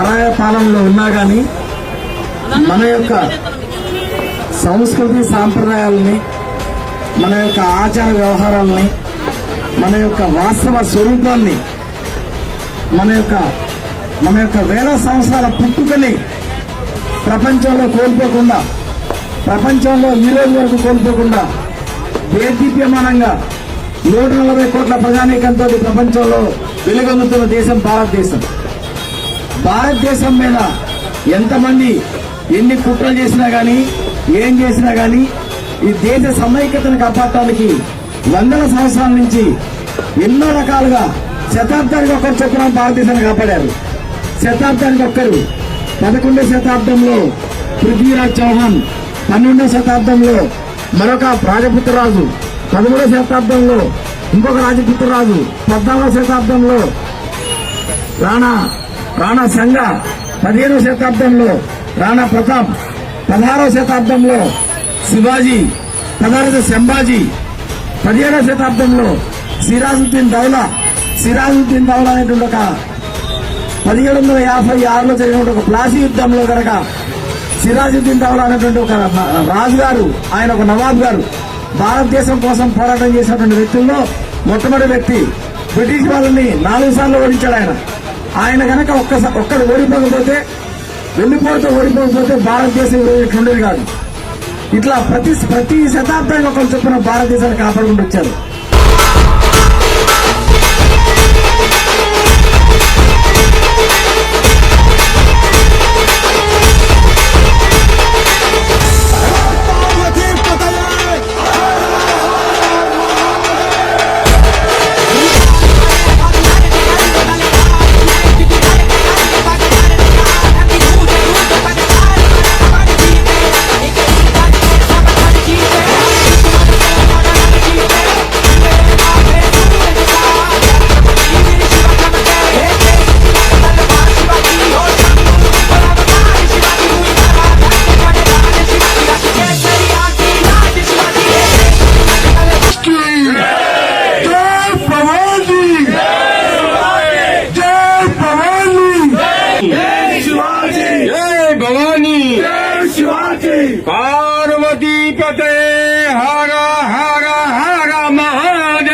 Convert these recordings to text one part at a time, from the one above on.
కానీ మన యొక్క సంస్కృతి సాంప్రదాయాలని మన యొక్క ఆచార వ్యవహారాలని మన యొక్క వాస్తవ స్వరూపాన్ని మన యొక్క మన యొక్క వేల సంవత్సరాల పుట్టుకని ప్రపంచంలో కోల్పోకుండా ప్రపంచంలో ఈ రోజు వరకు కోల్పోకుండా దేదీప్యమానంగా నూట నలభై కోట్ల ప్రజానీకంతో ప్రపంచంలో వెలుగొందుతున్న దేశం భారతదేశం. భారతదేశం మీద ఎంతమంది ఎన్ని కుట్రలు చేసినా కానీ ఏం చేసినా కానీ ఈ దేశ సమైక్యతను కాపాడటానికి వందల సంవత్సరాల నుంచి ఎన్నో రకాలుగా శతాబ్దానికి ఒకరు చొప్పున భారతదేశాన్ని కాపాడారు. శతాబ్దానికి ఒక్కరు పదకొండవ శతాబ్దంలో పృథ్వీరాజ్ చౌహాన్ పన్నెండవ శతాబ్దంలో మరొక రాజపుత్రరాజు పదమూడవ శతాబ్దంలో ఇంకొక రాజపుత్రరాజు పద్నాలుగవ శతాబ్దంలో రాణా రాణా సంగ పదిహేనవ శతాబ్దంలో రాణా ప్రతాప్ పదహారవ శతాబ్దంలో శివాజీ పదహారవ సంభాజీ పదిహేడవ శతాబ్దంలో సిరాజుద్దీన్ దౌలా సిరాజుద్దీన్ దౌలా అనేటువంటి ఒక పదిహేడు వందల యాభై ఆరులో జరిగినటువంటి ఒక ప్లాసీ యుద్ధంలో కనుక సిరాజుద్దీన్ దౌలా అనేటువంటి ఒక రాజుగారు ఆయన ఒక నవాబ్ గారు భారతదేశం కోసం పోరాటం చేసినటువంటి వ్యక్తుల్లో మొట్టమొదటి వ్యక్తి బ్రిటిష్ వాళ్ళని నాలుగు సార్లు ఓడించాడు ఆయన. ఆయన కనుక ఒక్కసారి ఒక్కరు ఓడిపోకపోతే వెళ్ళిపోతే ఓడిపోకపోతే భారతదేశం ఉండేది కాదు. ఇట్లా ప్రతి ప్రతి శతాబ్దానికి ఒకరు చొప్పున భారతదేశాన్ని కాపాడుకుంటూ వచ్చారు. पार्वती पते हर हर हर महादेव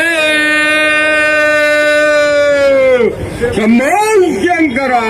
शंभो शंकरा